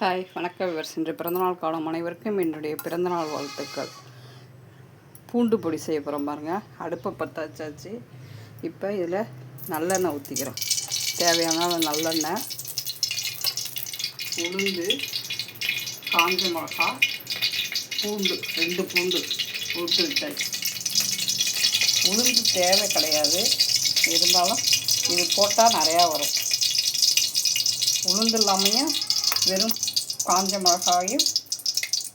Hi வணக்கம். Viewers இன்று பிறந்தநாள் காலம் அனைவருக்கும் என்னுடைய பிறந்தநாள் வாழ்த்துக்கள். பூண்டு பொடி செய்ய போகிறோம் பாருங்கள் அடுப்பை பற்ற வச்சாச்சு. இப்போ இதில் நல்லெண்ணெய் ஊற்றிக்கிறோம் தேவையான நல்லெண்ணெய் உளுந்து காஞ்ச மிளகா பூண்டு ரெண்டு பூண்டு ஊற்றி உளுந்து தேவை கிடையாது. இருந்தாலும் இது போட்டால் நிறையா வரும். உளுந்து இல்லாமையும் வெறும் காஞ்ச மிளகாயும்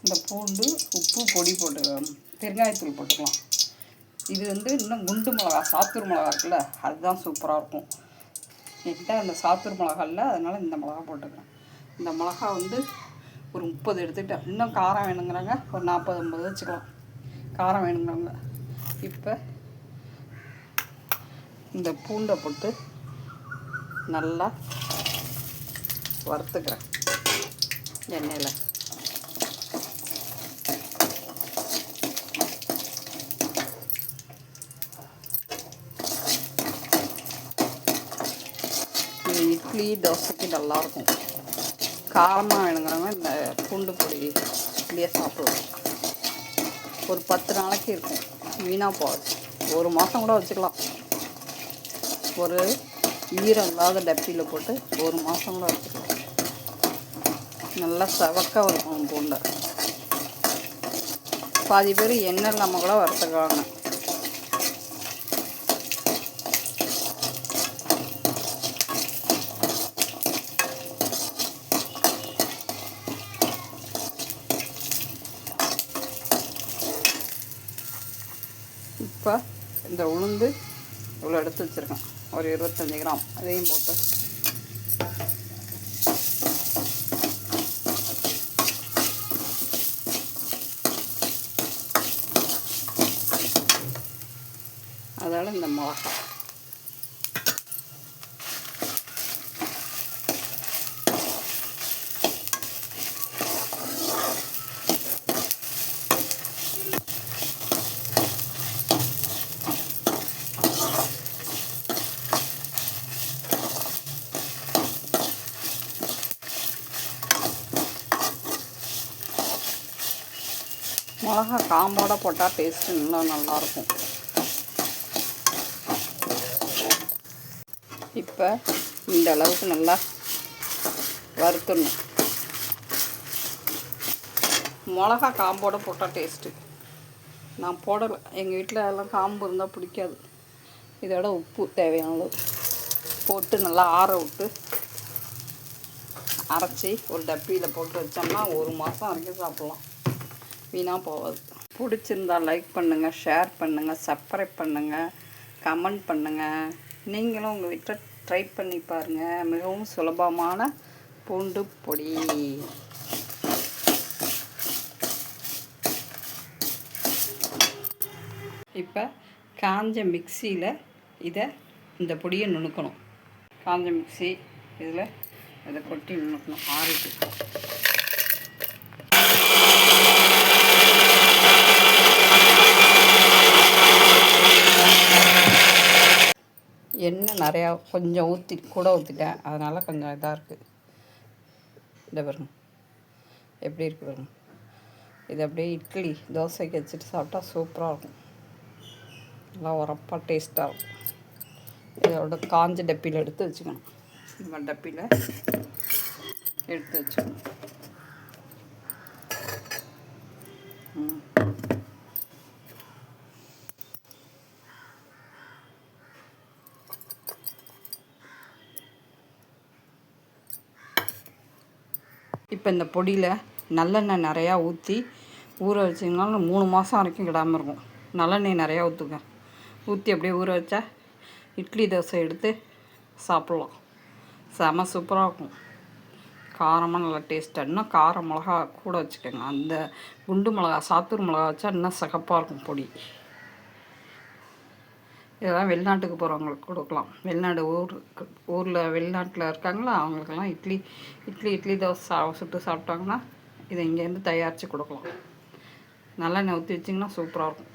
இந்த பூண்டு உப்பு பொடி போட்டுக்கலாம் பெருங்காயத்தூள் போட்டுக்கலாம். இது வந்து இன்னும் குண்டு மிளகா சாத்தூர் மிளகா இருக்குல்ல அதுதான் சூப்பராக இருக்கும். என்கிட்ட அந்த சாத்தூர் மிளகா இல்லை அதனால் இந்த மிளகா போட்டுக்கிறேன். இந்த மிளகா வந்து ஒரு முப்பது எடுத்துக்கிட்டேன். இன்னும் காரம் வேணுங்கிறாங்க ஒரு நாற்பது ஐம்பது வச்சுக்கலாம். காரம் வேணுங்கிறாங்க இப்போ இந்த பூண்டை போட்டு நல்லா வறுத்துக்கிறேன். எண்ணெயில். இட்லி தோசைக்கு நல்லாயிருக்கும் காரமாக வேணுங்கிறவங்க இந்த பூண்டு பொடி இட்லியை சாப்பிடுவோம் ஒரு பத்து நாளைக்கு இருக்கும். வீணாக போகாது. ஒரு மாதம் கூட வச்சுக்கலாம். ஒரு ஈரம் இல்லாத டப்பியில் போட்டு ஒரு மாதம் கூட வச்சுக்கலாம். நல்லா சவக்க இருக்கும் பூண்டை. பாதி பேர் எண்ணெய் இல்லாமல் கூட வறுத்துக்குவாங்க. இப்போ இந்த உளுந்து இவ்வளோ எடுத்து வச்சுருக்கேன். ஒரு இருபத்தஞ்சி கிராம். அதையும் போட்டு அதனால் இந்த மிளகா. மிளகா காம்போட போட்டால் டேஸ்ட்டு இன்னும் நல்லாயிருக்கும் இப்போ இந்த அளவுக்கு நல்லா வறுத்துடணும். மிளகா காம்போட போட்டால் டேஸ்ட்டு நான் போடலை. எங்கள் வீட்டில் எல்லாம் காம்பு இருந்தால் பிடிக்காது. இதோட உப்பு தேவையான அளவு. போட்டு நல்லா ஆற விட்டு அரைச்சி ஒரு டப்பியில் போட்டு வச்சோம்னா ஒரு மாதம் வரைக்கும் சாப்பிட்லாம். வீணாக போகாது. பிடிச்சிருந்தா லைக் பண்ணுங்கள் ஷேர் பண்ணுங்கள் சப்ஸ்கிரைப் பண்ணுங்கள் கமெண்ட் பண்ணுங்கள் நீங்களும் உங்கள் வீட்டில் ட்ரை பண்ணி பாருங்கள் மிகவும் சுலபமான பூண்டு பொடி. இப்போ காஞ்ச மிக்சியில் இதை இந்த பொடியை நுணுக்கணும். காஞ்ச மிக்சி இதில் இதை கொட்டி நுணுக்கணும். ஆறிட்டு. எண்ணெய் நிறையா கொஞ்சம் ஊற்றி கூட ஊற்றிட்டேன் அதனால் கொஞ்சம் இதாக இருக்குது இந்த பாருங்க. எப்படி இருக்கு பாருங்க. இது அப்படியே இட்லி தோசைக்கு வச்சுட்டு சாப்பிட்டா சூப்பராக இருக்கும். நல்லா உரப்பாக டேஸ்ட்டாக இருக்கும். இதோட காஞ்ச டப்பியில் எடுத்து வச்சுக்கணும். இந்த மாதிரி டப்பியில் எடுத்து வச்சுக்கணும். ம். இப்போ இந்த பொடியில் நல்லெண்ணெய் நிறையா ஊற்றி ஊற வச்சிங்கனாலும் மூணு மாதம் வரைக்கும் கிடாமல் இருக்கும். நல்லெண்ணெய் நிறையா ஊற்றுங்க ஊற்றி அப்படியே ஊற வச்சா இட்லி தோசை எடுத்து சாப்பிட்லாம். செம சூப்பராக இருக்கும். காரமாக நல்லா டேஸ்ட்டாக இன்னும் காரம் மிளகா கூட வச்சுக்கோங்க. அந்த குண்டு மிளகா சாத்தூர் மிளகா வச்சா இன்னும் சிகப்பாக இருக்கும் பொடி. இதெல்லாம் வெளிநாட்டுக்கு போகிறவங்களுக்கு கொடுக்கலாம். வெளிநாடு ஊர் ஊரில் வெளிநாட்டில் இருக்காங்களா? அவங்களுக்கெல்லாம் இட்லி இட்லி இட்லி தோசை சா சுட்டு சாப்பிட்டாங்கன்னா இதை இங்கேருந்து தயாரித்து கொடுக்கலாம். நல்லெண்ணெய் ஊற்றி வச்சிங்கன்னா சூப்பராக இருக்கும்.